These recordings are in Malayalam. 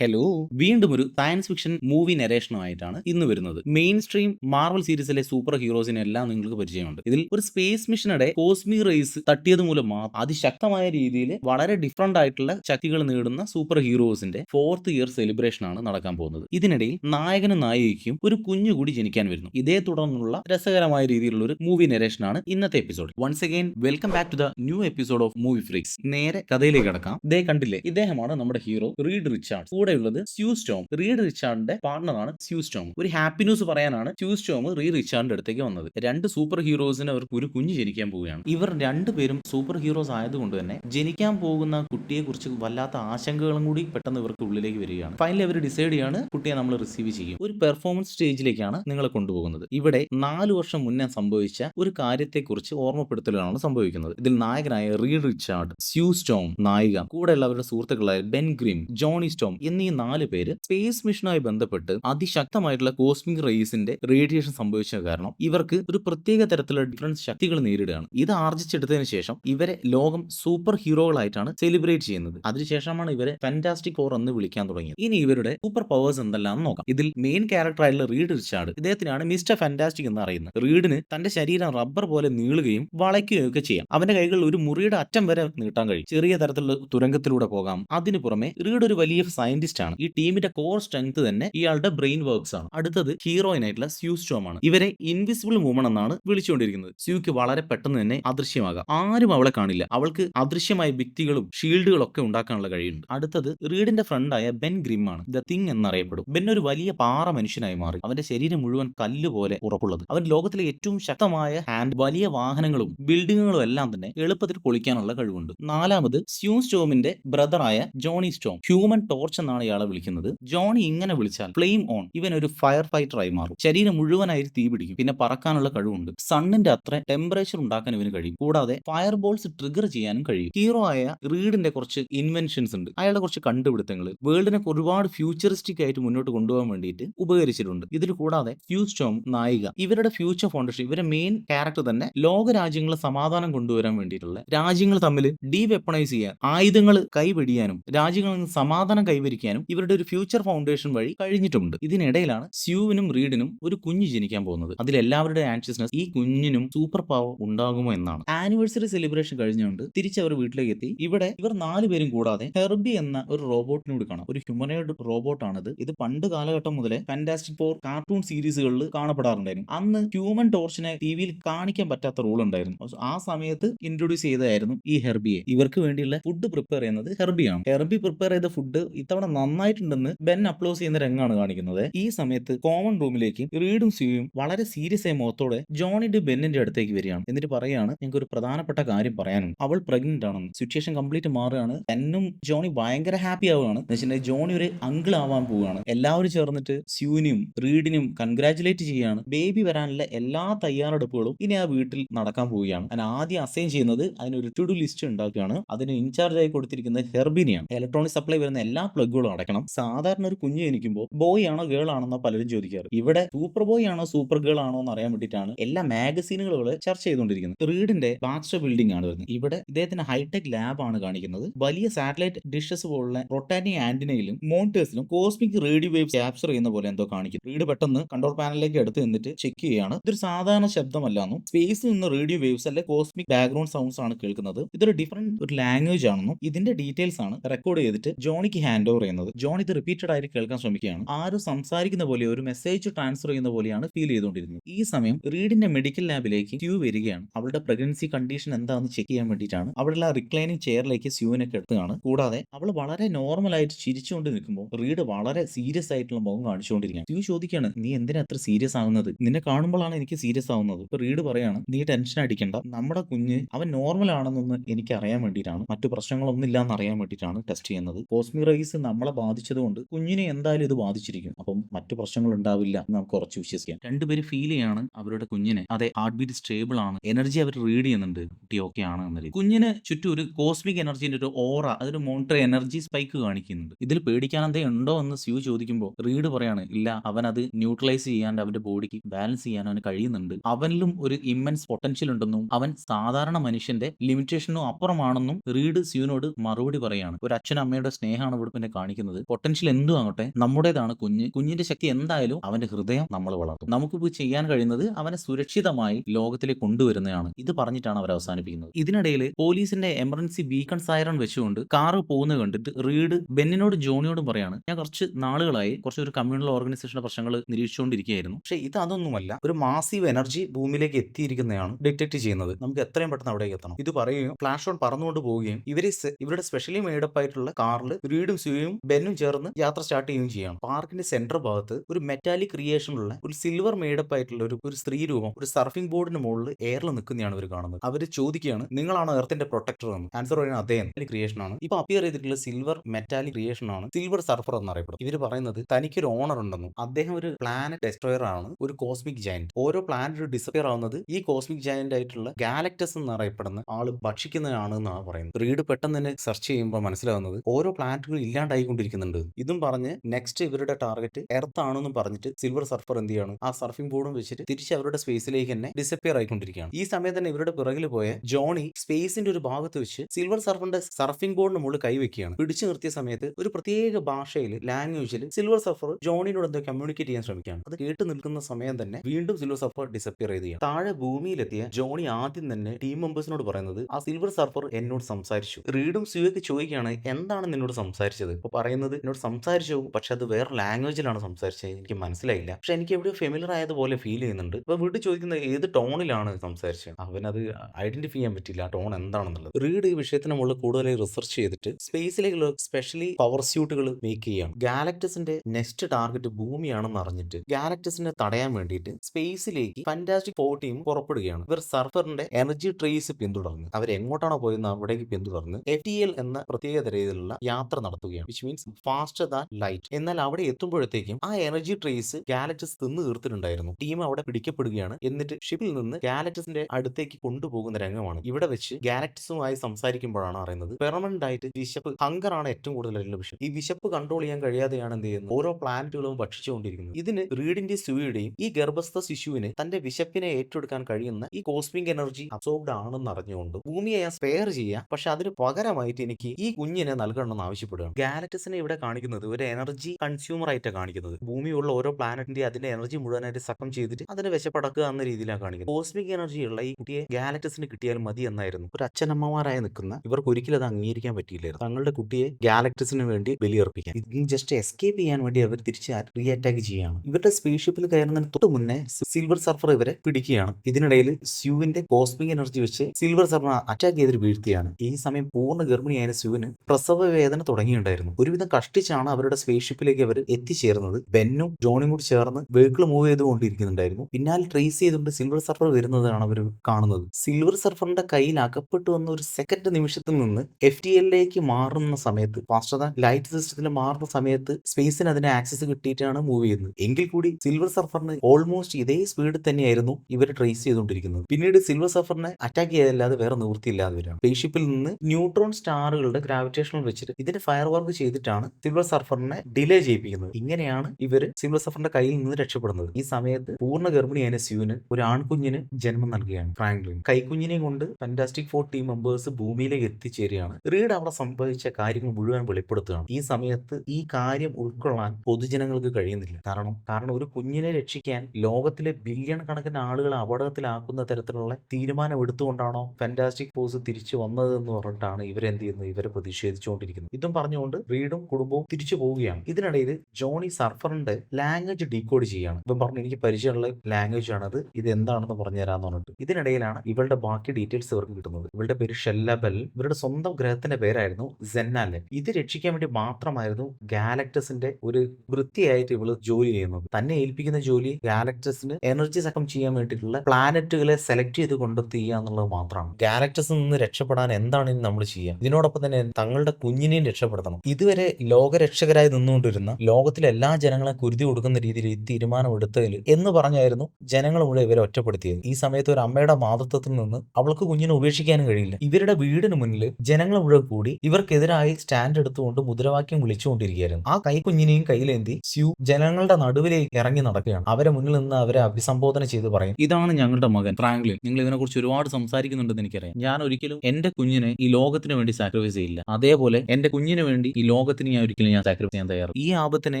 ഹലോ വീണ്ടും ഒരു സയൻസ് ഫിക്ഷൻ മൂവി നരേഷനുമായിട്ടാണ് ഇന്ന് വരുന്നത്. മെയിൻ സ്ട്രീം മാർവൽ സീരീസിലെ സൂപ്പർ ഹീറോസിനെല്ലാം നിങ്ങൾക്ക് പരിചയമുണ്ട്. ഇതിൽ ഒരു സ്പേസ് മിഷനുടെ കോസ്മി റേസ് തട്ടിയത് മൂലം അതിശക്തമായ രീതിയിൽ വളരെ ഡിഫറെന്റ് ആയിട്ടുള്ള ശക്തികൾ നേടുന്ന സൂപ്പർ ഹീറോസിന്റെ ഫോർത്ത് ഇയർ സെലിബ്രേഷൻ ആണ് നടക്കാൻ പോകുന്നത്. ഇതിനിടയിൽ നായകനും നായികയ്ക്കും ഒരു കുഞ്ഞു കൂടി ജനിക്കാൻ വരുന്നു. ഇതേ തുടർന്നുള്ള രസകരമായ രീതിയിലുള്ള ഒരു മൂവി നരേഷനാണ് ഇന്നത്തെ episode once again welcome back to the new episode of movie freaks നേരെ കഥയിലേക്ക് കടക്കാം. ഇതേ കണ്ടില്ലേ? ഇദ്ദേഹമാണ് നമ്മുടെ ഹീറോ റീഡ് റിച്ചാർഡ് കൂടെയുള്ളത് സ്യൂ സ്റ്റോം. റീഡ് റിച്ചാർഡിന്റെ പാർട്ണറാണ് സ്യൂ സ്റ്റോം. ഒരു ഹാപ്പി ന്യൂസ് പറയാനാണ് സ്യൂ സ്റ്റോം റീ റിച്ചാർഡിന്റെ അടുത്തേക്ക് വന്നത്. രണ്ട് സൂപ്പർ ഹീറോസിന് അവർക്ക് ഒരു കുഞ്ഞ് ജനിക്കാൻ പോവുകയാണ്. ഇവർ രണ്ടുപേരും സൂപ്പർ ഹീറോസ് ആയതുകൊണ്ട് തന്നെ ജനിക്കാൻ പോകുന്ന കുട്ടിയെ കുറിച്ച് വല്ലാത്ത ആശങ്കകളും കൂടി പെട്ടെന്ന് ഇവർക്ക് ഉള്ളിലേക്ക് വരികയാണ്. ഫൈനലി അവർ ഡിസൈഡ് ചെയ്യാണ് കുട്ടിയെ നമ്മൾ റിസീവ് ചെയ്യും. ഒരു പെർഫോമൻസ് സ്റ്റേജിലേക്കാണ് നിങ്ങളെ കൊണ്ടുപോകുന്നത്. ഇവിടെ നാല് വർഷം മുന്നേ സംഭവിച്ച ഒരു കാര്യത്തെക്കുറിച്ച് ഓർമ്മപ്പെടുത്തലാണ് സംഭവിക്കുന്നത്. ഇതിൽ നായകനായ റീ റിച്ചാർഡ് സ്യൂ സ്റ്റോം നായിക കൂടെയുള്ള അവരുടെ സുഹൃത്തുക്കളായ ബെൻ ഗ്രിം ജോണി സ്റ്റോം എന്നീ നാല് പേര് സ്പേസ് മിഷനുമായി ബന്ധപ്പെട്ട് അതിശക്തമായിട്ടുള്ള കോസ്മിക് റേസിന്റെ റേഡിയേഷൻ സംഭവിച്ച കാരണം ഇവർക്ക് ഒരു പ്രത്യേക തരത്തിലുള്ള ഡിഫറൻസ് ശക്തികൾ നേരിടുകയാണ്. ഇത് ആർജിച്ചെടുത്തതിന് ശേഷം ഇവരെ ലോകം സൂപ്പർ ഹീറോകളായിട്ടാണ് സെലിബ്രേറ്റ് ചെയ്യുന്നത്. അതിനുശേഷമാണ് ഇവരെ ഫാന്റാസ്റ്റിക് ഫോർ എന്ന് വിളിക്കാൻ തുടങ്ങിയത്. ഇനി ഇവരുടെ സൂപ്പർ പവേഴ്സ് എന്തെല്ലാം നോക്കാം. ഇതിൽ മെയിൻ ക്യാരക്ടറായിട്ടുള്ള റീഡ് റിച്ചാർഡ് ഇദ്ദേഹത്തിനാണ് മിസ്റ്റർ ഫാന്റാസ്റ്റിക് എന്ന് അറിയുന്നത് റീഡിന് തന്റെ ശരീരം റബ്ബർ പോലെ നീളുകയും വളയ്ക്കുകയും ഒക്കെ ചെയ്യാം. അവന്റെ കൈകളിൽ ഒരു മുറിയുടെ അറ്റം വരെ നീട്ടാൻ കഴിയും. ചെറിയ തരത്തിലുള്ള തുരങ്കത്തിലൂടെ പോകാം. അതിനു പുറമെ റീഡ് ഒരു വലിയ സയന്റിസ്റ്റ് ആണ്. ഈ ടീമിന്റെ കോർ സ്ട്രെങ്ത് തന്നെ ഇയാളുടെ ബ്രെയിൻ വർക്ക്സ് ആണ്. അടുത്തത് ഹീറോയിൻ ആയിട്ടുള്ള സ്യൂ സ്റ്റോം ആണ്. ഇവരെ ഇൻവിസിബിൾ വുമൺ എന്നാണ് വിളിച്ചുകൊണ്ടിരിക്കുന്നത്. സ്യൂക്ക് വളരെ പെട്ടെന്ന് തന്നെ അദൃശ്യമാകാം. ആരും അവളെ കാണില്ല. അവൾക്ക് അദൃശ്യമായ വ്യക്തികളും ഷീൽഡുകളും ഒക്കെ ഉണ്ടാക്കാനുള്ള കഴിയുണ്ട് അടുത്തത് റീഡിന്റെ ഫ്രണ്ടായ ബെൻ ഗ്രിം ആണ്. ദ തിങ് എന്നറിയപ്പെടും. ബെൻ ഒരു വലിയ പാറ മനുഷ്യനായി മാറി. അവന്റെ ശരീരം മുഴുവൻ കല്ല് പോലെ ഉറപ്പുള്ളത്. അവൻ ലോകത്തിലെ ഏറ്റവും ശക്തമായ ഹാൻഡ് വലിയ വാഹനങ്ങളും ബിൽഡിങ്ങുകളും എല്ലാം തന്നെ എളുപ്പത്തിൽ പൊളിക്കാനുള്ള കഴിവുണ്ട്. നാലാമത് സ്യൂ സ്റ്റോമിന്റെ ബ്രദറായ ജോണി സ്റ്റോം. ഹ്യൂമൻ ടോർച്ച് എന്നാണ് ഇയാളെ വിളിക്കുന്നത്. ജോണി ഇങ്ങനെ വിളിച്ചാൽ ഫ്ലെയിം ഓൺ. ഇവൻ ഒരു ഫയർ ആയി മാറും. ശരീരം മുഴുവനായി തീ പിടിക്കും. പിന്നെ പറക്കാനുള്ള കഴിവുണ്ട്. സണ്ണിന്റെ അത്ര ടെമ്പറേച്ചർ ഉണ്ടാക്കാൻ ഇവന് കഴിയും. കൂടാതെ ഫയർ ബോൾസ് ട്രിഗർ ചെയ്യാനും കഴിയും. ഹീറോ ആയ റീഡിന്റെ കുറച്ച് ഇൻവെൻഷൻസ് ഉണ്ട്. അയാളുടെ കുറച്ച് കണ്ടുപിടുത്തങ്ങൾ വേൾഡിനെ ഒരുപാട് ഫ്യൂച്ചറിസ്റ്റിക് ആയിട്ട് മുന്നോട്ട് കൊണ്ടുപോകാൻ വേണ്ടിയിട്ട് ഉപകരിച്ചിട്ടുണ്ട്. ഇതിൽ കൂടാതെ ഫ്യൂസ്റ്റോം നായിക ഇവരുടെ ഫ്യൂച്ചർ ഫൗണ്ടേഷൻ ഇവരുടെ മെയിൻ ക്യാരക്ടർ തന്നെ ലോക രാജ്യങ്ങളെ സമാധാനം കൊണ്ടുവരാൻ വേണ്ടിയിട്ടുള്ള രാജ്യങ്ങൾ തമ്മിൽ ഡീ വെപ്പണൈസ് ചെയ്യാൻ ആയുധങ്ങൾ കൈവെടിയാനും രാജ്യങ്ങളിൽ നിന്ന് സമാധാനം കൈവരിക്കാനും ഇവരുടെ ഒരു ഫ്യൂച്ചർ ഫൗണ്ടേഷൻ വഴി കഴിഞ്ഞിട്ടുണ്ട്. ഇതിനിടയിലാണ് സ്യൂവിനും റീഡിനും ഒരു കുഞ്ഞ് ജനിക്കാൻ പോകുന്നത്. അതിൽ എല്ലാവരുടെ ആൻഷ്യസ്നെസ് ഈ കുഞ്ഞിനും സൂപ്പർ പവർ ഉണ്ടാകുമോ എന്നാണ്. ആനിവേഴ്സറി സെലിബ്രേഷൻ കഴിഞ്ഞുകൊണ്ട് തിരിച്ച് അവർ വീട്ടിലേക്ക് എത്തി ഇവിടെ ഇവർ നാലുപേരും കൂടാതെ ഹെർബി എന്ന ഒരു റോബോട്ടിനോട് കാണാം. ഒരു ഹ്യൂമനോയിഡ് റോബോട്ടാണിത്. ഇത് പണ്ട് കാലഘട്ടം മുതലേ ഫാന്റാസ്റ്റിക് ഫോർ കാർട്ടൂൺ സീരീസുകളിൽ കാണപ്പെടാറുണ്ടായിരുന്നു. അന്ന് ഹ്യൂമൻ ടോർച്ചിനെ ടി വിയിൽ കാണിക്കാൻ പറ്റാത്ത റൂൾ ഉണ്ടായിരുന്നു. ആ സമയത്ത് ഇൻട്രൊഡ്യൂസ് ചെയ്തായിരുന്നു ഈ ഹെർബിയെ. ഇവർക്ക് വേണ്ടിയുള്ള ഫുഡ് പ്രിപ്പയർ ചെയ്യുന്നത് ഹെർബിയാണ്. ഹെർബി പ്രിപ്പയർ ചെയ്ത ഫുഡ് ഇത്തവണ നന്നായിട്ടുണ്ടെന്ന് ബെൻ അപ്ലോസ് ചെയ്യുന്ന രംഗമാണ് കാണിക്കുന്നത്. ഈ സമയത്ത് കോമൺ റൂമിലേക്ക് റീഡും സ്യൂയും വളരെ സീരിയസ് ആയ മുഖത്തോടെ ജോണി ഡി ബെന്നിന്റെ അടുത്തേക്ക് വരികയാണ്. എന്നിട്ട് പറയാണ് ഞങ്ങൾക്ക് ഒരു പ്രധാനപ്പെട്ട കാര്യം പറയാനും അവൾ പ്രഗ്നന്റ് ആണെന്ന്. സിറ്റുവേഷൻ കംപ്ലീറ്റ് മാറുകയാണ്. ബെന്നും ജോണി ഭയങ്കര ഹാപ്പി ആവുകയാണ്. എന്ന് ജോണി ഒരു അങ്കിൾ ആവാൻ പോവുകയാണ്. എല്ലാവരും ചേർന്നിട്ട് സ്യൂനും റീഡിനും കൺഗ്രാചുലേറ്റ് ചെയ്യാണ് ബേബി വരാനുള്ള എല്ലാ തയ്യാറെടുപ്പുകളും ഇനി ആ വീട്ടിൽ നടക്കാൻ പോവുകയാണ്. അതിന് ആദ്യം അസൈൻ ചെയ്യുന്നത് അതിനൊരു ടു ഡു ലിസ്റ്റ് ഉണ്ടാക്കുകയാണ്. അതിന് ഇൻചാർജ് ആയി കൊടുത്തിരിക്കുന്നത് ഹെർബിനിയാണ്. ഇലക്ട്രോണിക് സപ്ലൈ വരുന്ന എല്ലാ പ്ലഗുകളും അടക്കണം സാധാരണ ഒരു കുഞ്ഞ് ജനിക്കുമ്പോൾ ബോയ് ആണോ ഗേൾ ആണെന്നോ പലരും ചോദിക്കാറ്. ഇവിടെ സൂപ്പർ ബോയ് ആണോ സൂപ്പർ ഗേൾ ആണോ എന്ന് അറിയാൻ വേണ്ടിയിട്ടാണ് എല്ലാ മാഗസീനുകളും ചർച്ച ചെയ്തുകൊണ്ടിരിക്കുന്നത്. റീഡിന്റെ ബാസ്റ്റർ ബിൽഡിംഗ് ആണ് വരുന്നത്. ഇവിടെ ഇദ്ദേഹത്തിന് ഹൈടെക് ലാബ് ആണ് കാണിക്കുന്നത്. വലിയ സാറ്റലൈറ്റ് ഡിഷസ് പോലുള്ള റൊട്ടാനിങ് ആന്റിനയിലും മോണിറ്റേഴ്സിലും കോസ്മിക് റേഡിയോ വേവ് ക്യാപ്ചർ ചെയ്യുന്ന പോലെ എന്തോ കാണിക്കും റീഡ് പെട്ടെന്ന് കൺട്രോൾ പാനലിലേക്ക് എടുത്ത് നിന്നിട്ട് ചെക്ക് ചെയ്യുകയാണ്. ഇതൊരു സാധാരണ ശബ്ദമല്ലെന്നും സ്പേസിൽ നിന്ന് റേഡിയോ വേവ്സ് അല്ലെ കോസ്മിക് ബാക്ക്ഗ്രൗണ്ട് സൗണ്ട്സ് ആണ് കേൾക്കുന്നത്. ഇതൊരു ഡിഫറെന്റ് ഒരു ലാംഗ്വേജ് ആണെന്നും. ഇതിന്റെ ഡീറ്റെയിൽസ് ആണ് റെക്കോർഡ് ചെയ്തിട്ട് ജോണിക്ക് ഹാൻഡ് ഓവർ ചെയ്യുന്നത് ജോൺ ഇത് റിപ്പീറ്റഡ് ആയിട്ട് കേൾക്കാൻ ശ്രമിക്കുകയാണ്. ആരും സംസാരിക്കുന്ന പോലെ ഒരു മെസ്സേജ് ട്രാൻസ്ഫർ ചെയ്യുന്ന പോലെയാണ് ഫീൽ ചെയ്തുകൊണ്ടിരുന്നത്. ഈ സമയം റീഡിന്റെ മെഡിക്കൽ ലാബിലേക്ക് സ്യൂ വരികയാണ്. അവളുടെ പ്രഗ്നൻസി കണ്ടീഷൻ എന്താണെന്ന് ചെക്ക് ചെയ്യാൻ വേണ്ടിയിട്ടാണ്. അവിടെയുള്ള റിക്ലൈനിങ് ചെയറിലേക്ക് സ്യൂവിനൊക്കെ എടുത്തതാണ് കൂടാതെ അവൾ വളരെ നോർമൽ ആയിട്ട് ചിരിച്ചുകൊണ്ട് നിൽക്കുമ്പോൾ റീഡ് വളരെ സീരിയസ് ആയിട്ടുള്ള മുഖം കാണിച്ചുകൊണ്ടിരിക്കുകയാണ്. സ്യൂ ചോദിക്കുകയാണ് നീ എന്തിനാ അത്ര സീരിയസ് ആവുന്നത്? നിന്നെ കാണുമ്പോഴാണ് എനിക്ക് സീരിയസ് ആവുന്നത്. ഇപ്പൊ റീഡ് പറയാണ് നീ ടെൻഷൻ അടിക്കണ്ട. നമ്മുടെ കുഞ്ഞ് അവൻ നോർമൽ ആണെന്നൊന്ന് എനിക്ക് അറിയാൻ വേണ്ടിയിട്ടാണ്. മറ്റു പ്രശ്നങ്ങളൊന്നും ഇല്ലാന്ന് അറിയാൻ വേണ്ടിയിട്ടാണ് ടെസ്റ്റ് ചെയ്യുന്നത്. കോസ്മിക് റൈസ് നമ്മളെ ബാധിച്ചതുകൊണ്ട് കുഞ്ഞിനെ എന്തായാലും ഇത് ബാധിച്ചിരിക്കും. അപ്പം മറ്റു പ്രശ്നങ്ങൾ ഉണ്ടാവില്ല എന്ന് നമുക്ക് കുറച്ച് വിശ്വസിക്കാം. രണ്ടുപേര് ഫീൽ ചെയ്യാണ് അവരുടെ കുഞ്ഞിനെ. അതെ ഹാർട്ട് ബീറ്റ് സ്റ്റേബിൾ ആണ്. എനർജി അവർ റീഡ് ചെയ്യുന്നുണ്ട്. കുട്ടി ഓക്കെ ആണ് എന്ന രീതി കുഞ്ഞിന് ചുറ്റും ഒരു കോസ്മിക് എനർജിന്റെ ഒരു ഓറ അതൊരു മോണിറ്റർ എനർജി സ്പൈക്ക് കാണിക്കുന്നുണ്ട്. ഇതിൽ പേടിക്കാൻ എന്തേ ഉണ്ടോ എന്ന് സ്യൂ ചോദിക്കുമ്പോൾ റീഡ് പറയാണ് ഇല്ല അവൻ അത് ന്യൂട്രലൈസ് ചെയ്യാൻ അവന്റെ ബോഡിക്ക് ബാലൻസ് ചെയ്യാൻ അവന് കഴിയുന്നുണ്ട്. അവനിലും ഒരു ഇമ്മൻസ് പൊട്ടൻഷ്യൽ ഉണ്ടെന്നും അവൻ സാധാരണ മനുഷ്യന്റെ ലിമിറ്റേഷനും അപ്പുറമാണെന്നും റീഡ് സ്യൂനോട് മറുപടി പറയാണ്. ഒരു അച്ഛനും അമ്മയുടെ സ്നേഹമാണ് ഇവിടെ പിന്നെ കാണിക്കുന്നത്. കാണിക്കുന്നത്. പൊട്ടൻഷ്യൽ എന്തും ആകട്ടെ നമ്മുടേതാണ് കുഞ്ഞ്. കുഞ്ഞിന്റെ ശക്തി എന്തായാലും അവന്റെ ഹൃദയം നമ്മൾ വളർത്തും. നമുക്കിപ്പോൾ ചെയ്യാൻ കഴിയുന്നത് അവനെ സുരക്ഷിതമായി ലോകത്തിലേക്ക് കൊണ്ടുവരുന്നതാണ്. ഇത് പറഞ്ഞിട്ടാണ് അവർ അവസാനിപ്പിക്കുന്നത്. ഇതിനിടയിൽ പോലീസിന്റെ എമർജൻസി ബീക്കൺ സൈറൺ വെച്ചുകൊണ്ട് കാറ് പോകുന്നത് കണ്ടിട്ട് റീഡ് ബെന്നിനോട് ജോണിയോടും പറയാണ് ഞാൻ കുറച്ച് നാളുകളായി കുറച്ച് ഒരു കമ്മ്യൂണൽ ഓർഗനൈസേഷന്റെ പ്രശ്നങ്ങൾ നിരീക്ഷിച്ചുകൊണ്ടിരിക്കുകയായിരുന്നു. പക്ഷേ ഇത് അതൊന്നുമല്ല ഒരു മാസീവ് എനർജി ഭൂമിയിലേക്ക് എത്തിയിരിക്കുന്നതാണ് ഡിറ്റക്ട് ചെയ്യുന്നത്. നമുക്ക് എത്രയും പെട്ടെന്ന് അവിടെ എത്തണം. ഇത് പറയുകയും ഫ്ലാഷ് ഓൺ പറന്നുകൊണ്ട് പോവുകയും ഇവരെ ഇവരുടെ സ്പെഷ്യലി മെയ്ഡപ്പ് ആയിട്ടുള്ള കാറിൽ റീഡും സ്യൂയും ബെന്നും ചേർന്ന് യാത്ര സ്റ്റാർട്ട് ചെയ്യുകയും ചെയ്യണം. പാർക്കിന്റെ സെന്റർ ഭാഗത്ത് ഒരു മെറ്റാലിക് ക്രിയേഷനുള്ള ഒരു സിൽവർ മെയ്ഡപ്പ് ആയിട്ടുള്ള ഒരു സ്ത്രീ രൂപം ഒരു സർഫിംഗ് ബോർഡിന് മുകളിൽ എയറിൽ നിൽക്കുന്നതാണ് ഇവർ കാണുന്നത്. അവർ ചോദിക്കുകയാണ് നിങ്ങളാണ് എർത്തിന്റെ പ്രൊട്ടക്ടർ എന്ന്? ആൻസർ പറയുന്നത് അതേ ക്രിയേഷൻ ആണ്. ഇപ്പൊ അപ്പിയർ ചെയ്തിട്ടുള്ള സിൽവർ മെറ്റാലിക് ക്രിയേഷൻ ആണ് സിൽവർ സർഫർ എന്നറിയപ്പെടും ഇവർ പറയുന്നത് തനിക്കൊരു ഓണർ ഉണ്ടെന്നും അദ്ദേഹം ഒരു പ്ലാനറ്റ് ഡെസ്ട്രോയർ ആണ് ഒരു കോസ്മിക് ജയന്റ് ഓരോ പ്ലാനറ്റ് ഡിസപ്പിയർ ആവുന്നത് ഈ കോസ്മിക് ജയന്റ് ആയിട്ടുള്ള ഗാലക്ടസ് എന്നറിയപ്പെടുന്ന ആൾ ഭക്ഷിക്കുന്നതാണ് എന്നാണ് പറയുന്നത്. റീഡ് പെട്ടെന്ന് തന്നെ സെർച്ച് ചെയ്യുമ്പോൾ മനസ്സിലാവുന്നത് ഓരോ പ്ലാനറ്റുകൾ ഇല്ലാണ്ടായിക്കൊണ്ടിരിക്കുന്നുണ്ട് ഇതും പറഞ്ഞ് നെക്സ്റ്റ് ഇവരുടെ ടാർഗറ്റ് എർത്ത് ആണെന്നും പറഞ്ഞിട്ട് സിൽവർ സർഫർ എന്ത് ചെയ്യാണ്? ആ സർഫിംഗ് ബോർഡും വെച്ചിട്ട് തിരിച്ച് അവരുടെ സ്പേസിലേക്ക് തന്നെ ഡിസപ്പിയർ ആയിക്കൊണ്ടിരിക്കുകയാണ്. ഈ സമയത്ത് തന്നെ ഇവരുടെ പിറകിൽ പോയ ജോണി സ്പേസിന്റെ ഒരു ഭാഗത്ത് വെച്ച് സിൽവർ സർഫറിന്റെ സർഫിംഗ് ബോർഡിന് മുകളിൽ കൈവയ്ക്കുകയാണ് പിടിച്ചു നിർത്തിയ സമയത്ത് ഒരു പ്രത്യേക ഭാഷയിൽ ലാംഗ്വേജിൽ സിൽവർ സർഫർ ജോണിനോട് എന്തോ കമ്മ്യൂണിക്കേറ്റ് ചെയ്യാൻ ശ്രമിക്കുകയാണ്. അത് കേട്ട് നിൽക്കുന്ന സമയം തന്നെ വീണ്ടും സിൽവർ സർഫർ ഡിസപ്പിയർ ചെയ്ത് താഴെ ഭൂമിയിലെത്തിയ ജോണി ആദ്യം തന്നെ ടീം മെമ്പേഴ്സിനോട് പറയുന്നത് ആ സിൽവർ സർഫർ എന്നോട് സംസാരിച്ചു. റീഡും സ്യൂയൊക്കെ ചോദിക്കുകയാണ് എന്താണ് നിന്നോട് സംസാരിച്ചത്? പറയുന്നത് എന്നോട് സംസാരിച്ചു പക്ഷെ അത് വേറെ ലാംഗ്വേജിലാണ് സംസാരിച്ചത്. എനിക്ക് മനസ്സിലായില്ല. പക്ഷെ എനിക്ക് എവിടെയോ ഫെമിലർ ആയതുപോലെ ഫീൽ ചെയ്യുന്നുണ്ട്. അപ്പൊ വീട്ടിൽ ചോദിക്കുന്ന ഏത് ടോണിലാണ് സംസാരിച്ചത്? അവനത് ഐഡന്റിഫൈ ചെയ്യാൻ പറ്റില്ല. ആ ടോൺ എന്താണെന്നുള്ളത്. റീഡ് ഈ വിഷയത്തിന് മുകളിൽ കൂടുതലായി റിസർച്ച് ചെയ്തിട്ട് സ്പേസിലേക്കുള്ള സ്പെഷ്യലി പവർ സ്യൂട്ടുകൾ മേക്ക് ചെയ്യാണ് ഗാലക്ടസിന്റെ നെക്സ്റ്റ് ടാർഗറ്റ് ഭൂമിയാണെന്ന് അറിഞ്ഞിട്ട് ഗാലക്ടസിനെ തടയാൻ വേണ്ടിയിട്ട് സ്പേസിലേക്ക് ഫാന്റാസ്റ്റിക് ഫോർ ടീം പുറപ്പെടുകയാണ്. ഇവർ സർഫറിന്റെ എനർജി ട്രേസ് പിന്തുടർന്ന് അവർ എങ്ങോട്ടാണോ പോയെന്ന് അവിടേക്ക് പിന്തുടർന്ന് എഫ് എന്ന പ്രത്യേക തരത്തിലുള്ള യാത്ര നടത്തുകയാണ്. Which means faster than light എന്നാൽ അവിടെ എത്തുമ്പോഴത്തേക്കും ആ എനർജി ട്രേസ് ഗാലക്ടസ് തിന്നു തീർത്തിട്ടുണ്ടായിരുന്നു. ടീം അവിടെ പിടിക്കപ്പെടുകയാണ്. എന്നിട്ട് ഷിപ്പിൽ നിന്ന് ഗാലക്ടസിന്റെ അടുത്തേക്ക് കൊണ്ടുപോകുന്ന രംഗമാണ്. ഇവിടെ വെച്ച് ഗാലക്ടസുമായി സംസാരിക്കുമ്പോഴാണ് അറിയുന്നത്. പെർമനന്റ് ആയിട്ട് വിശപ്പ് ഹങ്കർ ആണ് ഏറ്റവും കൂടുതൽ വിഷയം. ഈ വിശപ്പ് കൺട്രോൾ ചെയ്യാൻ കഴിയാതെയാണ് എന്ത് ചെയ്യുന്നത്? ഓരോ പ്ലാനറ്റുകളും ഭക്ഷിച്ചുകൊണ്ടിരിക്കുന്നത്. ഇതിന് റീഡിന്റെ സുവിയുടെയും ഈ ഗർഭസ്ഥ ശിശുവിന് തന്റെ വിശപ്പിനെ ഏറ്റെടുക്കാൻ കഴിയുന്ന ഈ കോസ്മിക് എനർജി അബ്സോർബ്ഡ് ആണെന്ന് അറിഞ്ഞുകൊണ്ട് ഭൂമിയെ ഞാൻ സ്പെയർ ചെയ്യാം. പക്ഷെ അതിന് പകരമായിട്ട് എനിക്ക് ഈ കുഞ്ഞിനെ നൽകണമെന്ന് ആവശ്യപ്പെടുകയാണ്. ഗാലക്ടസിനെ ഇവിടെ കാണിക്കുന്നത് ഒരു എനർജി കൺസ്യൂമർ ആയിട്ടാണ് കാണിക്കുന്നത്. ഭൂമിയുള്ള ഓരോ പ്ലാനറ്റിന്റെ അതിന്റെ എനർജി മുഴുവനായിട്ട് സക്കം ചെയ്തിട്ട് അതിനെ വിശപ്പടക്കുക എന്ന രീതിയിലാണ് കാണിക്കുന്നത്. കോസ്മിക് എനർജി ഉള്ള ഈ കുട്ടിയെ ഗാലക്ടസിന് കിട്ടിയാൽ മതി എന്നായിരുന്നു. ഒരു അച്ഛനമ്മമാരായി നിൽക്കുന്ന ഇവർക്ക് ഒരിക്കലും അത് അംഗീകരിക്കാൻ പറ്റിയില്ലായിരുന്നു. തങ്ങളുടെ കുട്ടിയെ ഗാലക്ടസിന് വേണ്ടി ബലിയർപ്പിക്കാൻ. ഇതിന് ജസ്റ്റ് എസ്കേപ്പ് ചെയ്യാൻ വേണ്ടി അവർ തിരിച്ച് റീ അറ്റാക്ക് ചെയ്യുകയാണ്. ഇവരുടെ സ്പേസ്ഷിപ്പിൽ കയറുന്നതിന് തൊട്ട് മുന്നേ സിൽവർ സർഫർ ഇവരെ പിടിക്കുകയാണ്. ഇതിനിടയിൽ സ്യൂവിന്റെ കോസ്മിക് എനർജി വെച്ച് സിൽവർ സർഫർ അറ്റാക്ക് ചെയ്തിട്ട് വീഴ്ത്തിയാണ് ഈ സമയം പൂർണ ഗർഭിണിയായ സ്യൂവിന് പ്രസവ വേദന തുടങ്ങിയിട്ടുണ്ടായിരുന്നു. ഒരുവിധം കഷ്ടിച്ചാണ് അവരുടെ സ്പേസ്ഷിപ്പിലേക്ക് അവർ എത്തിച്ചേർന്നത്. ബെന്നും ജോണിയും കൂടി ചേർന്ന് വെഹിക്കിൾ മൂവ് ചെയ്തുകൊണ്ടിരിക്കുന്നുണ്ടായിരുന്നു. പിന്നാലെ ട്രേസ് ചെയ്തുകൊണ്ട് സിൽവർ സർഫർ വരുന്നതാണ് അവർ കാണുന്നത്. സിൽവർ സർഫറിന്റെ കയ്യിൽ അകപ്പെട്ടു വന്ന ഒരു സെക്കൻഡ് നിമിഷത്തിൽ നിന്ന് എഫ് ടി എല്ലിലേക്ക് മാറുന്ന സമയത്ത് ഫാസ്റ്റർ ദാൻ ലൈറ്റ് സിസ്റ്റത്തിൽ മാറുന്ന സമയത്ത് സ്പേസിന് അതിന് ആക്സസ് കിട്ടിയിട്ടാണ് മൂവ് ചെയ്യുന്നത്. എങ്കിൽ കൂടി സിൽവർ സർഫറിന് ഓൾമോസ്റ്റ് ഇതേ സ്പീഡിൽ തന്നെയായിരുന്നു ഇവർ ട്രേസ് ചെയ്തുകൊണ്ടിരിക്കുന്നത്. പിന്നീട് സിൽവർ സർഫറിനെ അറ്റാക്ക് ചെയ്തല്ലാതെ വേറെ നിവൃത്തിയില്ലാതെ വരികയാണ്. സ്പേസ്ഷിപ്പിൽ നിന്ന് ന്യൂട്രോൺ സ്റ്റാറുകളുടെ ഗ്രാവിറ്റേഷണൽ വെച്ചിട്ട് ഇതിന്റെ ഫയർ വർക്ക് ചെയ്തിട്ടാണ് സിൽവർ സർഫറിനെ ഡിലേ ചെയ്യിപ്പിക്കുന്നത്. ഇങ്ങനെയാണ് ഇവർ സിൽവർ സർഫറിന്റെ കയ്യിൽ നിന്ന് രക്ഷപ്പെടുന്നത്. ഈ സമയത്ത് പൂർണ ഗർഭിണിയായ യുവിന് ഒരു ആൺകുഞ്ഞിന് ജന്മം നൽകുകയാണ് ഫ്രാങ്ക്ലിൻ. കൈക്കുഞ്ഞിനെ കൊണ്ട് ഫാന്റാസ്റ്റിക് ഫോർ ടീം മെമ്പേഴ്സ് ഭൂമിയിലേക്ക് എത്തിച്ചേരുകയാണ്. റീഡ് അവിടെ സംഭവിച്ച കാര്യങ്ങൾ മുഴുവൻ വെളിപ്പെടുത്തുകയാണ്. ഈ സമയത്ത് ഈ കാര്യം ഉൾക്കൊള്ളാൻ പൊതുജനങ്ങൾക്ക് കഴിയുന്നില്ല. കാരണം കാരണം ഒരു കുഞ്ഞിനെ രക്ഷിക്കാൻ ലോകത്തിലെ ബില്യൺ കണക്കിന് ആളുകളെ അപകടത്തിലാക്കുന്ന തരത്തിലുള്ള തീരുമാനം എടുത്തുകൊണ്ടാണോ ഫാന്റാസ്റ്റിക് ഫോഴ്സ് തിരിച്ചു വന്നത് എന്ന് പറഞ്ഞിട്ടാണ് ഇവരെന്ത് ചെയ്യുന്നത്? ഇവരെ പ്രതിഷേധിച്ചുകൊണ്ടിരിക്കുന്നത്. ഇതും പറഞ്ഞുകൊണ്ട് റീഡും കുടുംബവും തിരിച്ചു പോവുകയാണ്. ഇതിനിടയിൽ ജോണി സർഫറിന്റെ ലാംഗ്വേജ് ഡീകോഡ് ചെയ്യാണ് ഇപ്പം പറഞ്ഞു എനിക്ക് പരിചയമുള്ള ലാംഗ്വേജ് ആണത് ഇത് എന്താണെന്ന് പറഞ്ഞു തരാന്ന് പറഞ്ഞിട്ട്. ഇതിനിടയിലാണ് ഇവളുടെ ബാക്കി ഡീറ്റെയിൽസ് ഇവർക്ക് കിട്ടുന്നത്. ഇവളുടെ പേര് ഷെല്ലബൽ. ഇവരുടെ സ്വന്തം ഗ്രഹത്തിന്റെ പേരായിരുന്നു സെന്നാലെ ഇത് രക്ഷിക്കാൻ വേണ്ടി മാത്രമായിരുന്നു ഗാലക്ടസിന്റെ ഒരു വൃത്തിയായിട്ട് ഇവൾ ജോലി ചെയ്യുന്നത്. തന്നെ ഏൽപ്പിക്കുന്ന ജോലി ഗാലക്ടസിന് എനർജി സക്കം ചെയ്യാൻ വേണ്ടിയിട്ടുള്ള പ്ലാനറ്റുകളെ സെലക്ട് ചെയ്ത് കൊണ്ടെത്തുക എന്നുള്ളത് മാത്രമാണ്. ഗാലക്ടസിൽ നിന്ന് രക്ഷപ്പെടാൻ എന്താണ് ഇനി നമ്മൾ ചെയ്യുക? ഇതിനോടൊപ്പം തന്നെ തങ്ങളുടെ കുഞ്ഞിനെയും രക്ഷപ്പെടുത്തണം. ഇതുവരെ ലോകരക്ഷകരായി നിന്നുകൊണ്ടിരുന്ന ലോകത്തിലെ എല്ലാ ജനങ്ങളെ കുരുതി കൊടുക്കുന്ന രീതിയിൽ ഈ തീരുമാനം എടുത്തതിൽ എന്ന് പറഞ്ഞായിരുന്നു ജനങ്ങൾ മുഴുവൻ ഇവരെ ഒറ്റപ്പെടുത്തിയത്. ഈ സമയത്ത് ഒരു അമ്മയുടെ മാതൃത്വത്തിൽ നിന്ന് അവൾക്ക് കുഞ്ഞിനെ ഉപേക്ഷിക്കാനും കഴിയില്ല. ഇവരുടെ വീടിന് മുന്നിൽ ജനങ്ങൾ മുഴുവൻ കൂടി ഇവർക്കെതിരായി സ്റ്റാൻഡ് എടുത്തുകൊണ്ട് മുദ്രാവാക്യം വിളിച്ചുകൊണ്ടിരിക്കുകയായിരുന്നു. ആ കൈ കുഞ്ഞിനെയും കയ്യിലേന്തി സ്യൂ ജനങ്ങളുടെ നടുവിലേക്ക് ഇറങ്ങി നടക്കുകയാണ്. അവരെ മുന്നിൽ നിന്ന് അവരെ അഭിസംബോധന ചെയ്ത് പറയും. ഇതാണ് ഞങ്ങളുടെ മകൻ ഫ്രാങ്ക്ലിൻ. നിങ്ങൾ ഇതിനെക്കുറിച്ച് ഒരുപാട് സംസാരിക്കുന്നുണ്ടെന്ന് എനിക്കറിയാം. ഞാൻ ഒരിക്കലും എന്റെ കുഞ്ഞിനെ ഈ ലോകത്തിന് വേണ്ടി സാക്രിഫൈസ് ചെയ്യില്ല. അതേപോലെ എന്റെ കുഞ്ഞിന് വേണ്ടി ഈ ലോകത്തിന് ഞാൻ ഒരിക്കലും ഞാൻ സാക്രിഫൈസ് ചെയ്യാൻ തയ്യാറ് ഈ ആപത്തിനെ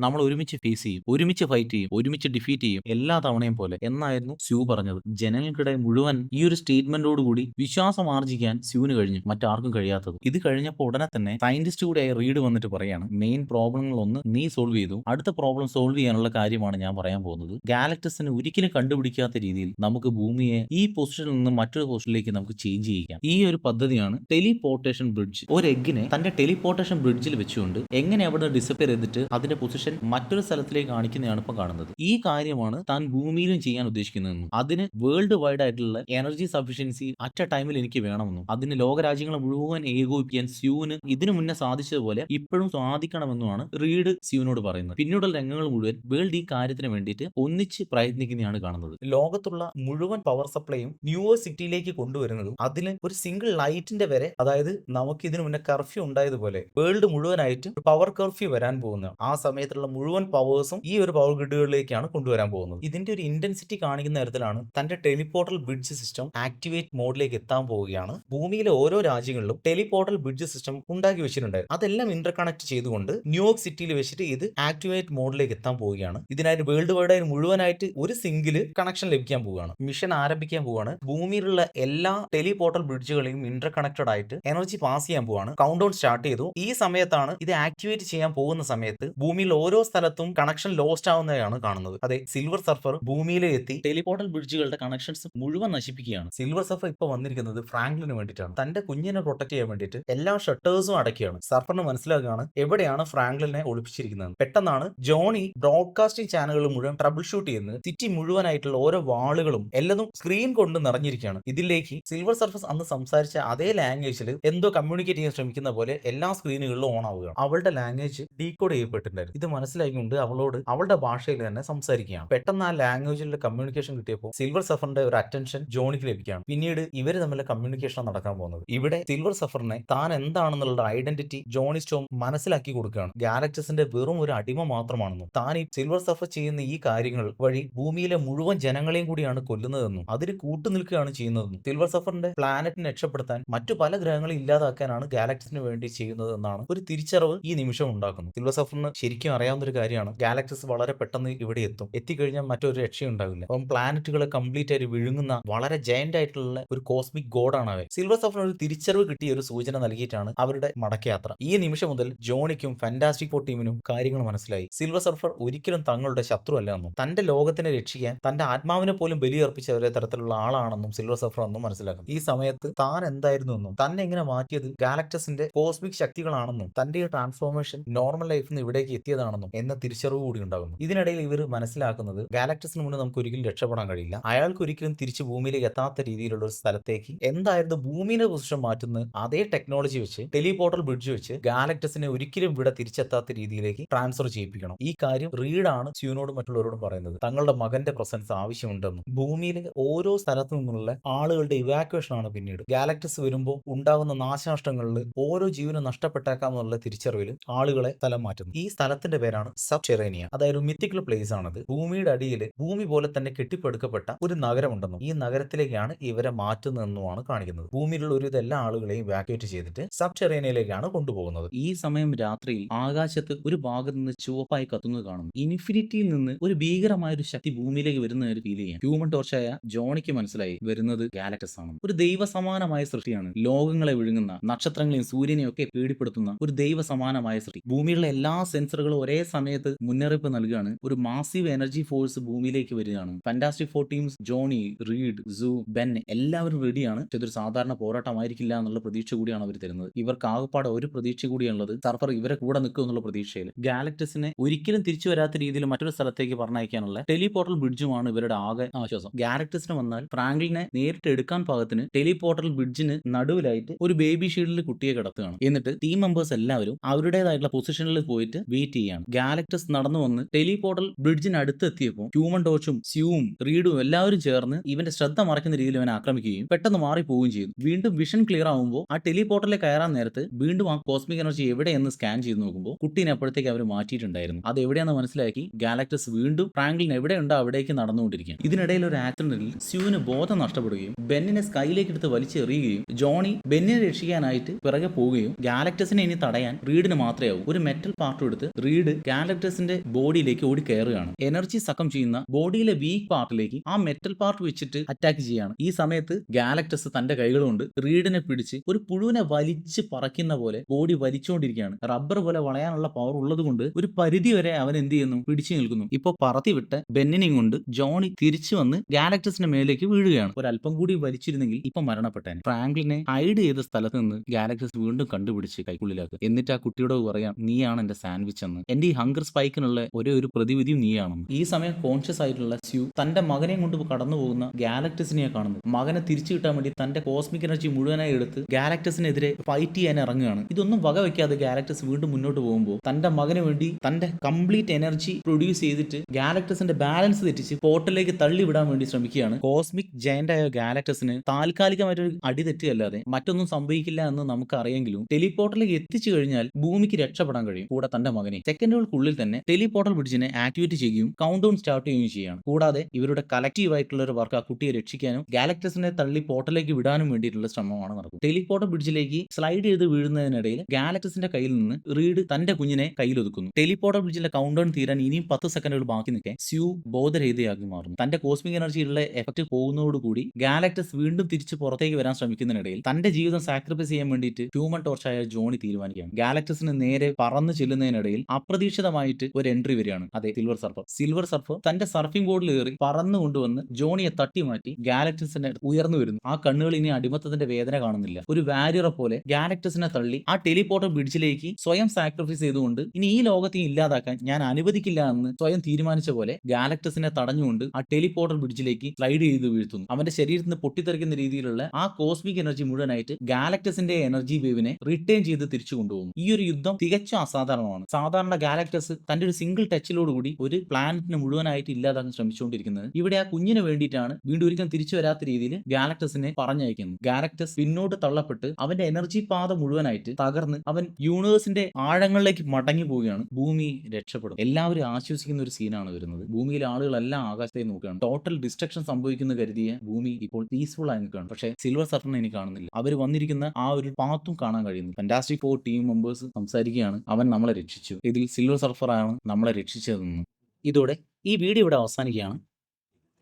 നമ്മൾ ഒരുമിച്ച് ഫേസ് ചെയ്യും ഒരുമിച്ച് ഫൈറ്റ് ചെയ്യും ഒരുമിച്ച് ഡിഫീറ്റ് ചെയ്യും എല്ലാ തവണയും പോലെ. എന്നായിരുന്നു സ്യൂ പറഞ്ഞത്. ജനങ്ങൾക്കിടെ മുഴുവൻ ഈ ഒരു സ്റ്റേറ്റ്മെന്റോട് കൂടി വിശ്വാസം ആർജിക്കാൻ സ്യൂവിന് കഴിഞ്ഞു. മറ്റാർക്കും കഴിയാത്തത്. ഇത് കഴിഞ്ഞപ്പോൾ ഉടനെ തന്നെ സയന്റിസ്റ്റ് കൂടിയായ റീഡ് വന്നിട്ട് പറയാണ് മെയിൻ പ്രോബ്ലങ്ങൾ ഒന്ന് നീ സോൾവ് ചെയ്തു. അടുത്ത പ്രോബ്ലം സോൾവ് ചെയ്യാനുള്ള കാര്യമാണ് ഞാൻ പറയാൻ പോകുന്നത്. ഗാലക്ടസിന് ഒരിക്കലും കണ്ടുപിടിക്കാത്ത രീതിയിൽ നമുക്ക് ഭൂമിയെ ഈ പൊസിഷനിൽ നിന്ന് മറ്റൊരു പൊസിഷനിലേക്ക് നമുക്ക് ചേഞ്ച് ചെയ്യിക്കാം. ഈ ഒരു പദ്ധതിയാണ് ടെലിപോർട്ടേഷൻ ബ്രിഡ്ജ് ഒരു എഗ്ഗിനെ തന്റെ ടെലിപോർട്ടേഷൻ ബ്രിഡ്ജിൽ വെച്ചുകൊണ്ട് എങ്ങനെ അവിടെ ഡിസപ്പിയർ ചെയ്തിട്ട് അതിന്റെ പൊസിഷൻ മറ്റൊരു സ്ഥലത്തിലേക്ക് കാണിക്കുന്നതാണ് ഇപ്പൊ കാണുന്നത്. ഈ കാര്യമാണ് താൻ ഭൂമിയിലും ചെയ്യാൻ ഉദ്ദേശിക്കുന്നതെന്നും അതിന് വേൾഡ് വൈഡ് ആയിട്ടുള്ള എനർജി സഫിഷ്യൻസി അറ്റ് എ ടൈമിൽ എനിക്ക് വേണമെന്നും അതിന് ലോകരാജ്യങ്ങളെ മുഴുവൻ ഏകോപിപ്പിക്കാൻ സ്യൂവിന് ഇതിനു മുന്നേ സാധിച്ചതുപോലെ ഇപ്പോഴും സാധിക്കണമെന്നുമാണ് റീഡ് സ്യൂവിനോട് പറയുന്നത്. പിന്നീടുള്ള രംഗങ്ങൾ മുഴുവൻ വേൾഡ് ഈ കാര്യത്തിന് വേണ്ടിയിട്ട് ഒന്നിച്ച് പ്രയത്നിക്കുന്നതാണ് കാണുന്നത്. ലോകത്തുള്ള മുഴുവൻ പവർ സപ്ലൈയും ന്യൂയോർക്ക് സിറ്റിയിലേക്ക് കൊണ്ടുവരുന്നതും അതിന് ഒരു സിംഗിൾ ലൈറ്റിന്റെ വരെ അതായത് നമുക്ക് ഇതിനു മുന്നേ കർഫ്യൂ ഉണ്ടായതുപോലെ വേൾഡ് മുഴുവനായിട്ട് പവർ കർഫ്യൂ വരാൻ പോകുന്നത് ആ സമയത്തുള്ള മുഴുവൻ പവേഴ്സും ഈ ഒരു പവർ ഗ്രിഡുകളിലേക്കാണ് കൊണ്ടുവരാൻ പോകുന്നത്. ഇതിന്റെ ഒരു ഇന്റൻസിറ്റി കാണിക്കുന്ന തരത്തിലാണ് തന്റെ ടെലിപോർട്ടൽ ബ്രിഡ്ജ് സിസ്റ്റം ആക്ടിവേറ്റ് മോഡിലേക്ക് എത്താൻ പോവുകയാണ്. ഭൂമിയിലെ ഓരോ രാജ്യങ്ങളിലും ടെലിപോർട്ടൽ ബ്രിഡ്ജ് സിസ്റ്റം ഉണ്ടാക്കി വെച്ചിട്ടുണ്ടായിരുന്നു അതെല്ലാം ഇന്റർകണക്ട് ചെയ്തുകൊണ്ട് ന്യൂയോർക്ക് സിറ്റിയിൽ വെച്ചിട്ട് ഇത് ആക്ടിവേറ്റ് മോഡിലേക്ക് എത്താൻ പോവുകയാണ്. ഇതിനായിട്ട് വേൾഡ് വൈഡ് മുഴുവനായിട്ട് ഒരു സിംഗിൾ കണക്ഷൻ ലഭിക്കാൻ പോവുകയാണ്. മിഷൻ ആരംഭിക്കാൻ പോവുകയാണ്. ഭൂമിയിലുള്ള എല്ലാ ടെലിപോർട്ടൽ ബ്രിഡ്ജുകളെയും ഇന്റർ കണക്റ്റഡ് ആയിട്ട് എനർജി പാസ് ചെയ്യാൻ പോവാണ് കൗണ്ട് ഡൗൺ സ്റ്റാർട്ട് ചെയ്തു. ഈ സമയത്താണ് ഇത് ആക്ടിവേറ്റ് ചെയ്യാൻ പോകുന്ന സമയത്ത് ഭൂമിയിൽ ഓരോ സ്ഥലത്തും കണക്ഷൻ ലോസ്റ്റ് ആവുന്നതാണ് കാണുന്നത്. അതെ സിൽവർ സർഫർ ഭൂമിയിൽ എത്തി ടെലിപോർട്ടൽ ബ്രിഡ്ജുകളുടെ കണക്ഷൻസ് മുഴുവൻ നശിപ്പിക്കുകയാണ്. സിൽവർ സർഫർ ഇപ്പൊ വന്നിരിക്കുന്നത് ഫ്രാങ്ക്ലിന് വേണ്ടിയിട്ടാണ്. തന്റെ കുഞ്ഞിനെ പ്രൊട്ടക്ട് ചെയ്യാൻ വേണ്ടിയിട്ട് എല്ലാ ഷട്ടേഴ്സും അടക്കുകയാണ് സർഫറിന് മനസ്സിലാക്കുകയാണ് എവിടെയാണ് ഫ്രാങ്ക്ലിനെ ഒളിപ്പിച്ചിരിക്കുന്നത്. പെട്ടെന്നാണ് ജോണി ബ്രോഡ്കാസ്റ്റിംഗ് ചാനലുകൾ മുഴുവൻ ട്രബിൾ ഷൂട്ട് ചെയ്യുന്നത്. സിറ്റി മുഴുവനായിട്ടുള്ള ഓരോ വാളുകളും എല്ലതും സ്ക്രീൻ കൊണ്ട് നിറഞ്ഞിരിക്കുകയാണ്. ഇതിലേക്ക് സിൽവർ സർഫസ് അന്ന് സംസാരിച്ച അതേ ലാംഗ്വേജിൽ എന്തോ കമ്മ്യൂണിക്കേറ്റ് ചെയ്യാൻ ശ്രമിക്കുന്ന പോലെ എല്ലാ സ്ക്രീനുകളിലും ഓൺ ആവുകയാണ്. അവളുടെ ലാംഗ്വേജ് ഡീകോഡ് ചെയ്യപ്പെട്ടിട്ടുണ്ടായിരുന്നു. ഇത് മനസ്സിലാക്കിക്കൊണ്ട് അവളോട് അവളുടെ ഭാഷയിൽ തന്നെ സംസാരിക്കുകയാണ്. പെട്ടെന്ന് ആ ലാംഗ്വേജിലുള്ള കമ്മ്യൂണിക്കേഷൻ കിട്ടിയപ്പോൾ സിൽവർ സഫറിന്റെ ഒരു അറ്റൻഷൻ ജോണിക്ക് ലഭിക്കുകയാണ്. പിന്നീട് ഇവർ തമ്മിലെ കമ്മ്യൂണിക്കേഷൻ നടക്കാൻ പോകുന്നത്. ഇവിടെ സിൽവർ സഫറിനെ താൻ എന്താണെന്നുള്ള ഐഡന്റിറ്റി ജോണി സ്റ്റോം മനസ്സിലാക്കി കൊടുക്കുകയാണ്. ഗാലക്ടസിന്റെ വെറും ഒരു അടിമ മാത്രമാണെന്നും താൻ ഈ സിൽവർ സഫർ ചെയ്യുന്ന ഈ കാര്യങ്ങൾ വഴി ഭൂമിയിലെ മുഴുവൻ ജനങ്ങളെയും കൂടിയാണ് കൊല്ലുന്നതെന്നും അതിന് കൂട്ടുനിൽക്കുകയാണ് ചെയ്യുന്നതെന്നും സിൽവർ സഫറിന്റെ പ്ലാനറ്റിനെ രക്ഷപ്പെടുത്താൻ മറ്റു പല ഗ്രഹങ്ങളും ഇല്ലാതാക്കാനാണ് ഗാലക്സിന് വേണ്ടി ചെയ്യുന്നത് എന്നാണ് ഒരു തിരിച്ചറിവ് ഈ നിമിഷം ഉണ്ടാക്കുന്നു. സിൽവർ സഫറിന് ശരിക്കും അറിയാവുന്ന ഒരു കാര്യമാണ് ഗാലക്സസ് വളരെ പെട്ടെന്ന് ഇവിടെ എത്തും. എത്തിക്കഴിഞ്ഞാൽ മറ്റൊരു രക്ഷയും ഉണ്ടാവില്ല അപ്പം പ്ലാനറ്റുകളെ കംപ്ലീറ്റ് ആയിട്ട് വിഴുങ്ങുന്ന വളരെ ജയന്റ് ആയിട്ടുള്ള ഒരു കോസ്മിക് ഗോഡാണ് അവർ സിൽവർ സഫറിന് ഒരു തിരിച്ചറിവ് കിട്ടിയ ഒരു സൂചന നൽകിയിട്ടാണ് അവരുടെ മടക്കയാത്ര. ഈ നിമിഷം മുതൽ ജോണിക്കും ഫാന്റാസ്റ്റിക് ഫോർ ടീമിനും കാര്യങ്ങൾ മനസ്സിലായി. സിൽവർ സർഫർ ഒരിക്കലും തങ്ങളുടെ ശത്രു അല്ലെന്നും തന്റെ ലോകത്തിനെ രക്ഷിക്കാൻ തന്റെ ആത്മാവിനെ പോലും ബലിയർപ്പിച്ച ഒരേ തരത്തിലുള്ള ആളാണെന്നും സിൽവർ സർഫർ എന്നും മനസ്സിലാക്കും ഈ സമയത്ത് താൻ എന്തായിരുന്നു എന്നും തന്നെ എങ്ങനെ മാറ്റിയത് ഗാലക്ടസിന്റെ കോസ്മിക് ശക്തികളാണെന്നും തന്റെ ഈ ട്രാൻസ്ഫോർമേഷൻ നോർമൽ ലൈഫിൽ നിന്ന് ഇവിടേക്ക് എത്തിയതാണെന്നും എന്ന തിരിച്ചറിവ് കൂടി ഉണ്ടാകുന്നു. ഇതിനിടയിൽ ഇവർ മനസ്സിലാക്കുന്നത് ഗാലക്ടസിന് മുന്നിൽ നമുക്ക് ഒരിക്കലും രക്ഷപ്പെടാൻ കഴിയില്ല. അയാൾക്ക് ഒരിക്കലും തിരിച്ച് ഭൂമിയിലേക്ക് എത്താത്ത രീതിയിലുള്ള ഒരു സ്ഥലത്തേക്ക് എന്തായിരുന്നു ഭൂമിയുടെ പൊസിഷൻ മാറ്റുന്ന അതേ ടെക്നോളജി വെച്ച് ടെലിപോർട്ടൽ ബ്രിഡ്ജ് വെച്ച് ഗാലക്ടസിനെ ഒരിക്കലും ഇവിടെ തിരിച്ചെത്താത്ത രീതിയിലേക്ക് ട്രാൻസ്ഫർ ചെയ്യിപ്പിക്കണം. ഈ കാര്യം റീഡാണ് സ്യൂനോടും മറ്റുള്ളവരോടും പറയുന്നത്. തങ്ങളുടെ മകന്റെ പ്രസൻസ് ആവശ്യമുണ്ടെന്നും. ഭൂമിയിലെ ഓരോ സ്ഥലത്തു നിന്നുള്ള ആളുകളുടെ ഇവാക്വേഷൻ ആണ് പിന്നീട്. ഗാലക്ടസ് വരുമ്പോൾ ഉണ്ടാകുന്ന നാശനഷ്ടങ്ങളിൽ ഓരോ ജീവനും നഷ്ടപ്പെട്ടേക്കാം എന്നുള്ള തിരിച്ചറിവിൽ ആളുകളെ സ്ഥലം മാറ്റുന്നു. ഈ സ്ഥലത്തിന്റെ പേരാണ് സബ് ചെറേനിയ അതായത് മിത്തിക്കൽ പ്ലേസ് ആണത്. ഭൂമിയുടെ അടിയിൽ ഭൂമി പോലെ തന്നെ കെട്ടിപ്പടുക്കപ്പെട്ട ഒരു നഗരമുണ്ടെന്നും ഈ നഗരത്തിലേക്കാണ് ഇവരെ മാറ്റുന്നതെന്നുമാണ് കാണിക്കുന്നത്. ഭൂമിയിലുള്ള ഒരു എല്ലാ ആളുകളെയും വാക്യുവേറ്റ് ചെയ്തിട്ട് സബ് ചെറേനിയയിലേക്കാണ് കൊണ്ടുപോകുന്നത്. ഈ സമയം രാത്രിയിൽ ആകാശത്ത് ഒരു ഭാഗത്ത് നിന്ന് ചുവപ്പായി കത്തുന്നത് കാണുന്നു. ഇൻഫിനിറ്റിയിൽ നിന്ന് ഒരു ഭീകരമായ ഒരു ശക്തി ഭൂമിയിലേക്ക് വരുന്ന ഒരു ഫീൽ ചെയ്യാം ഹ്യൂമൻ ടോർച്ചായ ജോണിക്ക് മനസ്സിലായി വരുന്നത് ഗാലക്ടസ് ആണ് ഒരു ദൈവസമാനമായ സൃഷ്ടിയാണ്. ലോകങ്ങളെ വിഴുങ്ങുന്ന നക്ഷത്രങ്ങളെയും സൂര്യനെയും ഒക്കെ പേടിപ്പെടുത്തുന്ന ഒരു ദൈവസമാനമായ സൃഷ്ടി. ഭൂമിയിലുള്ള എല്ലാ സെൻസറുകളും ഒരേ സമയത്ത് മുന്നറിയിപ്പ് നൽകുകയാണ്. ഒരു മാസീവ് എനർജി ഫോഴ്സ് ഭൂമിയിലേക്ക് വരികയാണ്. Fantastic Four teams Johnny Reed Sue Ben എല്ലാവരും റെഡിയാണ് ഇതൊരു സാധാരണ പോരാട്ടമായിരിക്കില്ല എന്നുള്ള പ്രതീക്ഷ കൂടിയാണ് അവർ തരുന്നത്. ഇവർക്ക് ആകപ്പാടെ ഒരു പ്രതീക്ഷ കൂടിയാണുള്ളത്. സർഫർ ഇവരെ കൂടെ നിൽക്കും എന്നുള്ള പ്രതീക്ഷയിൽ. ഗാലക്ടസിനെ ഒരിക്കലും തിരിച്ചു വരാത്ത രീതിയിൽ മറ്റൊരു സ്ഥലത്തേക്ക് പറഞ്ഞയക്കാനുള്ള ടെലിപോർട്ടൽ ബ്രിഡ്ജുമാണ് ഇവരുടെ ആകെ ആശ്വാസം. ഗാലക്ടസിന് വന്നാൽ ഫ്രാങ്ക്ലിനെ നേരിട്ട് എടുക്കാൻ പാകത്തിന് ടെലിപോർട്ടൽ ബ്രിഡ്ജിന് നടുവിലായിട്ട് ഒരു ബേബി ഷീൽഡിൽ കുട്ടിയെ കിടത്തുകയാണ്. എന്നിട്ട് ടീം മെമ്പേഴ്സ് എല്ലാവരും അവരുടേതായിട്ടുള്ള പൊസിഷനിൽ പോയിട്ട് വെയിറ്റ് ചെയ്യാണ്. ഗാലക്ടസ് നടന്നു വന്ന് ടെലിപോർട്ടൽ ബ്രിഡ്ജിന് അടുത്ത് എത്തിയപ്പോൾ ഹ്യൂമൻ ടോച്ചും സ്യൂവും റീഡും എല്ലാവരും ചേർന്ന് ഇവന്റെ ശ്രദ്ധ മറക്കുന്ന രീതിയിൽ അവനെ ആക്രമിക്കുകയും പെട്ടെന്ന് മാറി പോവുകയും ചെയ്തു. വീണ്ടും വിഷൻ ക്ലിയർ ആവുമ്പോൾ ആ ടെലിപോർട്ടലിൽ കയറാൻ നേരത്ത് വീണ്ടും ആ കോസ്മിക് എനർജി എവിടെയെന്ന് സ്കാൻ ചെയ്ത് നോക്കുമ്പോൾ കുട്ടീനെ അപ്പോഴത്തേക്ക് അവർ മാറ്റിയിട്ടുണ്ടായിരുന്നു. അത് എവിടെയാണെന്ന് മനസ്സിലാക്കി ഗാലക്ടസ് വീണ്ടും ഫ്രാങ്ക്ലിൻ എവിടെയുണ്ടോ അവിടേക്ക് നടന്നുകൊണ്ടിരിക്കുകയാണ്. ഇതിനിടയിൽ ഒരു ആക്സിഡന്റിൽ സ്യൂവിന് ബോധം നഷ്ടപ്പെടുകയും ബെന്നിനെ സ്കൈയിലേക്ക് എടുത്ത് വലിച്ചെറിയുകയും ജോണി ബെന്നിനെ രക്ഷിക്കാനായിട്ട് പിറകെ പോവുകയും ഗാലക്ടസിനെ ഇനി തടയാൻ റീഡിന് മാത്രമേ ആവൂ. ഒരു മെറ്റൽ പാർട്ട് എടുത്ത് റീഡ് ഗാലക്ടസിന്റെ ബോഡിയിലേക്ക് ഓടി കയറുകയാണ്. എനർജി സക്കം ചെയ്യുന്ന ബോഡിയിലെ വീക്ക് പാർട്ടിലേക്ക് ആ മെറ്റൽ പാർട്ട് വെച്ചിട്ട് അറ്റാക്ക് ചെയ്യാണ് ഈ സമയത്ത് ഗാലക്ടസ് തന്റെ കൈകളുകൊണ്ട് റീഡിനെ പിടിച്ച് ഒരു പുഴുവിനെ വലിച്ച് പറക്കുന്ന പോലെ ബോഡി വലിച്ചുകൊണ്ടിരിക്കുകയാണ്. റബ്ബർ പോലെ വളയാനുള്ള പവർ ഉള്ളത് കൊണ്ട് ഒരു പരിധി വരെ അവൻ എന്ത് ചെയ്യുന്നു? പിടിച്ചു നിൽക്കുന്നു. ഇപ്പൊ പറത്തി വിട്ട് ബെന്നിനെയും കൊണ്ട് ജോണി തിരിച്ചു വന്ന് ഗാലക്ടസിന്റെ മേലേക്ക് വീഴുകയാണ്. ഒരല്പം കൂടി വലിച്ചിരുന്നെങ്കിൽ ഇപ്പൊ മരണപ്പെട്ടേനെ. ഫ്രാങ്ക്ലിനെ ഹൈഡ് ചെയ്ത സ്ഥലത്ത് നിന്ന് ഗാലക്ടസ് വീണ്ടും കണ്ടുപിടിച്ച് കൈക്കുള്ളിലാക്കുക. എന്നിട്ട് ആ കുട്ടിയോട് പറയാം നീയാണ് എന്റെ സാൻഡ്വിച്ച് എന്ന്. എന്റെ ഈ ഹങ്കർ സ്പൈക്കിനുള്ള ഒരേ ഒരു പ്രതിവിധിയും നീയാണെന്ന്. ഈ സമയം കോൺഷ്യസ് ആയിട്ടുള്ള സ്യൂ തന്റെ മകനെ കൊണ്ട് കടന്നു പോകുന്ന ഗാലക്ടസിനെയാണ് കാണുന്നത്. മകനെ തിരിച്ചു കിട്ടാൻ വേണ്ടി തന്റെ കോസ്മിക് എനർജി മുഴുവനായി എടുത്ത് ഗാലക്ടസിനെതിരെ ഫൈറ്റ് ചെയ്യാൻ ഇറങ്ങുകയാണ്. ഇതൊന്നും വകവെക്കാതെ ഗാലക്ടസ് വീണ്ടും മുന്നോട്ട് പോകുമ്പോൾ തന്റെ മകന് വേണ്ടി തന്റെ കംപ്ലീറ്റ് എനർജി പ്രൊഡ്യൂസ് ചെയ്തിട്ട് ഗാലക്ടസിന്റെ ബാലൻസ് തെറ്റിച്ച് പോർട്ടലിലേക്ക് തള്ളിവിടാൻ വേണ്ടി ശ്രമിക്കുകയാണ്. കോസ്മിക് ജയന്റ് ആയ ഗാലക്ടസിന് താൽക്കാലികമായിട്ടൊരു അടി തെറ്റുകയല്ലാതെ മറ്റൊന്നും സംഭവിക്കില്ല എന്ന് നമുക്ക് അറിയെങ്കിലും ടെലിപോർട്ടലിലേക്ക് എത്തിച്ചു കഴിഞ്ഞാൽ ഭൂമിക്ക് രക്ഷപ്പെടാൻ കഴിയും. കൂടെ തന്റെ മകനെ. സെക്കൻഡുകൾക്കുള്ളിൽ തന്നെ ടെലിപോർട്ടൽ ബ്രിഡ്ജിനെ ആക്ടിവേറ്റ് ചെയ്യുകയും കൗണ്ട് ഡൗൺ സ്റ്റാർട്ട് ചെയ്യുകയും ചെയ്യുകയാണ്. കൂടാതെ ഇവരുടെ കളക്റ്റീവ് ആയിട്ടുള്ള ഒരു വർക്ക് ആ കുട്ടിയെ രക്ഷിക്കാനും ഗാലക്ടസിനെ തള്ളി പോർട്ടലിലേക്ക് വിടാനും വേണ്ടിയിട്ടുള്ള ശ്രമമാണ് നടക്കുന്നത്. ടെലിപോർട്ടൽ ബ്രിഡ്ജിലേക്ക് സ്ലൈഡ് ചെയ്ത് വീഴുന്നതിനിടയിൽ ഗാലക്ടസിന്റെ കയ്യിൽ നിന്ന് റീഡ് തന്റെ കുഞ്ഞിനെ കയ്യിലൊതുക്കുന്നു. ടെലിപോർട്ടൽ ബ്രിഡ്ജിലെ കൗണ്ട് ഡൗൺ തീരാൻ ഇനിയും പത്ത് സെക്കൻഡുകൾ ബാക്കി നിൽക്കെ സ്യൂ ബോധരഹിതയാക്കി മാറുന്നു. തന്റെ കോസ്മിക് എനർജിയിലുള്ള എഫക്ട് പോകുന്നതോടുകൂടി ഗാലക്ടസ് വീണ്ടും തിരിച്ച് പുറത്തേക്ക് വരാൻ ശ്രമിക്കുന്നതിനിടയിൽ തന്റെ ജീവിതം സാക്രിഫൈസ് ചെയ്യാൻ വേണ്ടിയിട്ട് ഹ്യൂമൻ ടോർച്ചായ ജോണി തീരുമാനിക്കുകയാണ്. ഗാലക്ടസിന് നേരെ പറന്ന് ചെല്ലുന്നതിനിടയിൽ അപ്രതീക്ഷിതമായിട്ട് ഒരു എൻട്രി വരികയാണ്. അതെ സിൽവർ സർഫർ സിൽവർ സർഫർ തന്റെ സർഫിംഗ് ബോർഡിൽ കയറി പറന്നു കൊണ്ടുവന്ന് ജോണിയെ തട്ടി മാറ്റി ഗാലക്ടസിനെ ഉയർന്നു വരുന്നു. ആ കണ്ണുകൾ ഇനി അടിമത്തത്തിന്റെ വേദന കാണുന്നില്ല. ഒരു വാരിയറെ പോലെ ഗാലക്ടസിനെ തള്ളി ആ ടെലിപോർട്ടർ ബ്രിഡ്ജിലേക്ക് സ്വയം സാക്രിഫൈസ് ചെയ്തുകൊണ്ട് ഇനി ഈ ലോകത്തെ ഇല്ലാതാക്കാൻ ഞാൻ അനുവദിക്കില്ല എന്ന് സ്വയം തീരുമാനിച്ച പോലെ ഗാലക്ടസിനെ തടഞ്ഞുകൊണ്ട് ആ ടെലിപോർട്ടർ ബ്രിഡ്ജിലേക്ക് സ്ലൈഡ് ചെയ്ത് വീഴ്ത്തുന്നു. അവന്റെ ശരീരത്തിൽ നിന്ന് പൊട്ടിത്തെറിക്കുന്ന രീതിയിലുള്ള ആ കോസ്മിക് എനർജി മുഴുവനായിട്ട് ഗാലക്ടസിന്റെ എനർജി വേവിനെ റിട്ടേൺ ചെയ്ത് തിരിച്ചു കൊണ്ടുപോകുന്നു. ഈ ഒരു യുദ്ധം തികച്ചും അസാധാരണമാണ്. സാധാരണ ഗാലക്ടസ് തന്റെ ഒരു സിംഗിൾ ടച്ചിലോടുകൂടി ഒരു പ്ലാനറ്റിന് മുഴുവനായിട്ട് ഇല്ലാതാക്കാൻ ശ്രമിച്ചുകൊണ്ടിരിക്കുന്നത്. ഇവിടെ ആ കുഞ്ഞിന് വേണ്ടിയിട്ടാണ് വീണ്ടും ഒരിക്കലും തിരിച്ചു വരാത്ത രീതിയിൽ ഗാലക്ടസിനെ പറഞ്ഞയക്കുന്നത്. ഗാലക്ടസ് പിന്നോട്ട് തള്ളപ്പെട്ട് അവന്റെ എനർജി പാത മുഴുവനായിട്ട് തകർന്ന് അവൻ യൂണിവേഴ്സിന്റെ ആഴങ്ങളിലേക്ക് മടങ്ങി പോവുകയാണ്. ഭൂമി രക്ഷപ്പെടും. എല്ലാവരും ആശ്വസിക്കുന്ന ഒരു സീനാണ് വരുന്നത്. ഭൂമിയിലെ ആളുകളെല്ലാം ആകാശത്തെ നോക്കുകയാണ്. ടോട്ടൽ ഡിസ്ട്രക്ഷൻ സംഭവിക്കുന്ന കരുതിയ ഭൂമി ഇപ്പോൾ പീസ്ഫുൾ ആയി നിൽക്കുകയാണ്. പക്ഷേ സിൽവർ സർഫറിനെ എനിക്ക് കാണുന്നില്ല. അവർ വന്നിരിക്കുന്ന ആ ഒരു പാത്തും കാണാൻ കഴിയുന്നു ഫാന്റാസ്റ്റിക് ഫോർ ടീം മെമ്പേഴ്സ് സംസാരിക്കുകയാണ്. അവൻ നമ്മളെ രക്ഷിച്ചു. ഇതിൽ സിൽവർ സർഫറാണ് നമ്മളെ രക്ഷിച്ചതെന്ന്. ഇതോടെ ഈ വീഡിയോ ഇവിടെ അവസാനിക്കുകയാണ്.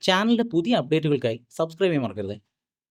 ചാനലിന്റെ പുതിയ അപ്ഡേറ്റുകൾക്കായി സബ്സ്ക്രൈബ് ചെയ്യാൻ മറക്കരുത്.